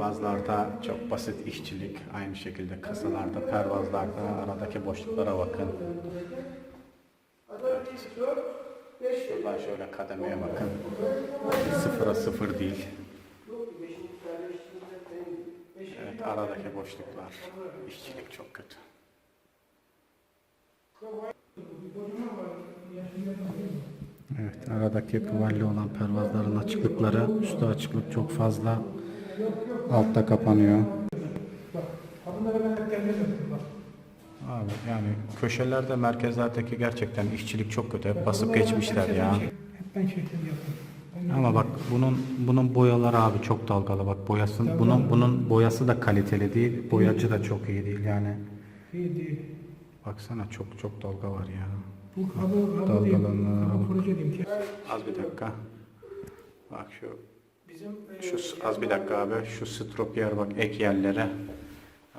Pervazlarda çok basit işçilik. Aynı şekilde kasalarda, pervazlarda aradaki boşluklara bakın. Evet. Şuradan şöyle kademeye bakın. Sıfıra sıfır değil. Evet aradaki boşluklar. İşçilik çok kötü. Evet aradaki kıvalli olan pervazların açıklıkları üstü açıklık çok fazla. Altta kapanıyor. Abi yani köşelerde merkezlerdeki gerçekten işçilik çok kötü. Hep basıp geçmişler ya. Ama bak bunun bunun boyaları abi çok dalgalı. Bak boyasın bunun bunun boyası da kaliteli değil. Boyacı da çok iyi değil yani. iyi değil. Baksana çok çok dalga var ya. Bu halı, halı değil. Dalgalanma. Halı proje diyeyim ki. Az bir dakika. Bak şu şu az bir dakika abi. Şu strop yer bak ek yerlere.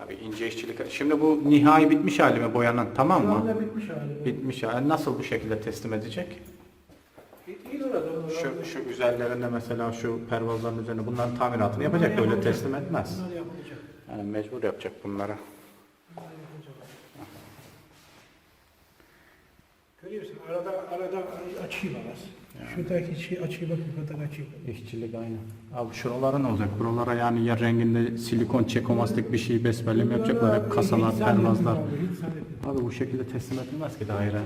Abi ince işçilik. Şimdi bu nihai bitmiş hali mi boyanın tamam mı? bitmiş hali. Bitmiş hali. Nasıl bu şekilde teslim edecek? Şu, şu üzerlerinde mesela şu pervazların üzerine bunların tamiratını yapacak. Öyle teslim etmez. Bunlar yapılacak. Yani mecbur yapacak bunları. Bunlar yapılacak. Görüyorsun arada arada açıyı var az. Şuradaki şey açıyı bak yukarıda açıyı var. İşçilik aynı. Abi şuralara ne olacak? Buralara yani ya renginde silikon çekomastik bir şey besbelli mi yapacaklar? Hep kasalar, pervazlar. abi. Abi bu şekilde teslim edilmez ki daire.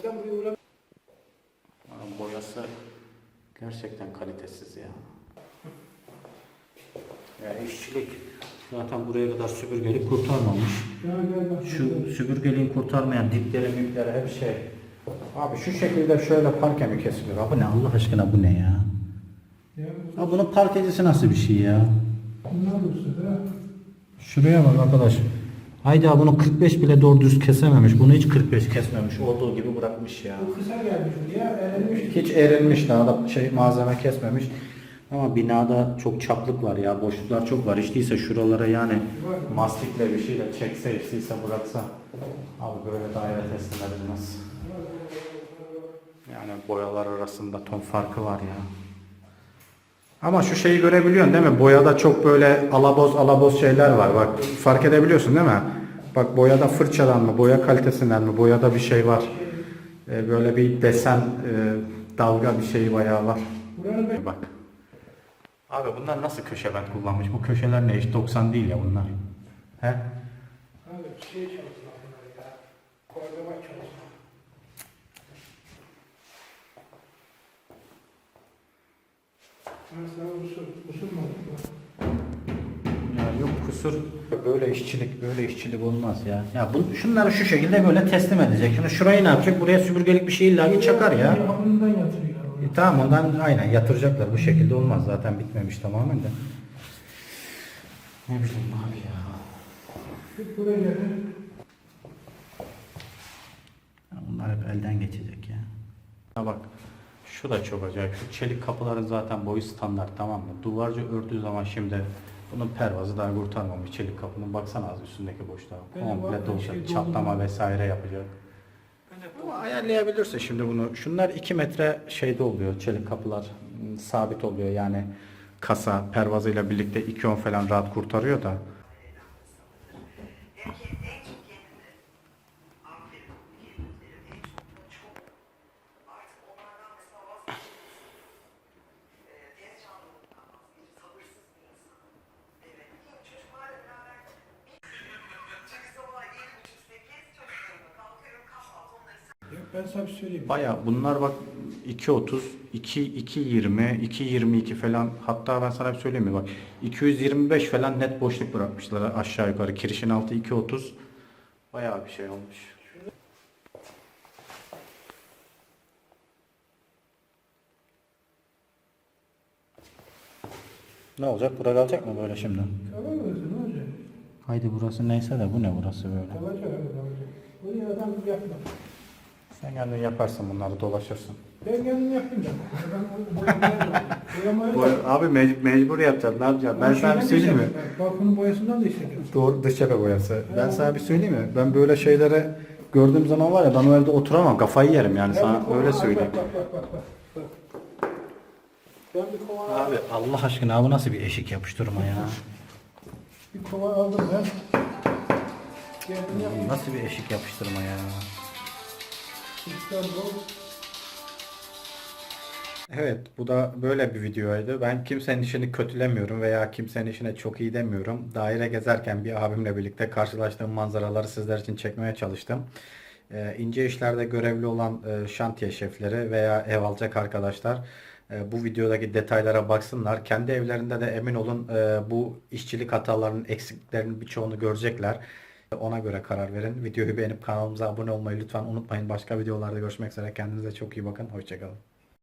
Adam buraya uğramış. Boyası gerçekten kalitesiz ya. Ya işçilik zaten buraya kadar süpürgelik kurtarmamış. Şu süpürgeliğin kurtarmayan dipleri mipleri hep şey. Abi şu şekilde şöyle parke mi kesiliyor? Abi ne Allah aşkına bu ne ya? Ya, bunun parkecisi nasıl bir şey ya? Şuraya bak arkadaş. Haydi abi bunu 45 bile doğru düz kesememiş. Bunu hiç 45 kesmemiş. Olduğu gibi bırakmış ya. bu kısa gelmiş buraya erilmiş. Hiç erilmiş daha da şey malzeme kesmemiş. Ama binada çok çaplık var ya. Boşluklar çok var. Hiç değilse şuralara yani mastikle bir şeyle çekse hiç değilse bıraksa. Abi böyle daire teslim edilmez. Yani boyalar arasında ton farkı var ya. Ama şu şeyi görebiliyorsun değil mi? Boyada çok böyle alaboz alaboz şeyler var. Bak fark edebiliyorsun değil mi? Bak boyada fırçadan mı, boya kalitesinden mi, boyada bir şey var. Ee, böyle bir desen, e, dalga bir şey bayağı var. Bak. Abi bunlar nasıl köşe bent kullanmış? Bu köşeler ne? Hiç 90 değil ya bunlar. He? abi şey çalışma bunlar ya. Koordinat çalışma. Ben sana usul, usul mu? Ya yok kusur. Böyle işçilik, böyle işçilik olmaz ya. Ya bu, şunları şu şekilde böyle teslim edecek. Şimdi şurayı ne yapacak? Buraya süpürgelik bir şey illa ki çakar ya. Yapımından yatırıyor. Tamam ondan aynen yatıracaklar. Bu şekilde olmaz. Zaten bitmemiş tamamen de. Ne bileyim abi ya. Şu projede Ya Bunlar hep elden geçecek ya. Ha bak şu da çok acayip. Şu çelik kapıların zaten boyu standart tamam mı? Duvarcı ördüğü zaman şimdi bunun pervazı daha kurtarmamış çelik kapının. Baksana az üstündeki boşluğa. Komple var, dolacak. şey Çatlama vesaire yapacak. Ama ayarlayabilirse şimdi bunu. Şunlar 2 metre şeyde oluyor. Çelik kapılar ım, sabit oluyor yani. Kasa pervazıyla birlikte 2-10 falan rahat kurtarıyor da. Ben sana bir söyleyeyim. Baya bunlar bak 2.30, 2 2.20, 2.22 falan hatta ben sana bir söyleyeyim mi bak 225 falan net boşluk bırakmışlar aşağı yukarı kirişin altı 2.30 baya bir şey olmuş. Ne olacak? Bura kalacak mı böyle şimdi? Tamam? Ne olacak? Haydi burası neyse de bu ne burası böyle? Kalacak kalacak. Buraya adam yapma. Sen kendin yaparsın bunları dolaşırsın. Ben kendim yaptım da. Ben boyamaya boyamaya Bu- Abi mec- mecbur yapacaksın ne yapacaksın? Ben sana bir söyleyeyim mi? Balkonun boyasından da hissediyorum. Doğru dış cephe boyası. Ben sana bir söyleyeyim mi? Ben böyle şeylere gördüğüm zaman var ya ben o evde oturamam kafayı yerim yani sana öyle söyleyeyim. Bak bak bak bak. bak. Ben bir kova Abi Allah aşkına bu nasıl bir eşik yapıştırma ya? bir kova aldım ben. Geldim. Nasıl bir eşik yapıştırma ya? Bu. Evet, bu da böyle bir videoydu. Ben kimsenin işini kötülemiyorum veya kimsenin işine çok iyi demiyorum. Daire gezerken bir abimle birlikte karşılaştığım manzaraları sizler için çekmeye çalıştım. Ee, ince işlerde görevli olan e, şantiye şefleri veya ev alacak arkadaşlar e, bu videodaki detaylara baksınlar. Kendi evlerinde de emin olun e, bu işçilik hatalarının, eksiklerinin birçoğunu görecekler. Ona göre karar verin. Videoyu beğenip kanalımıza abone olmayı lütfen unutmayın. Başka videolarda görüşmek üzere. Kendinize çok iyi bakın. Hoşçakalın.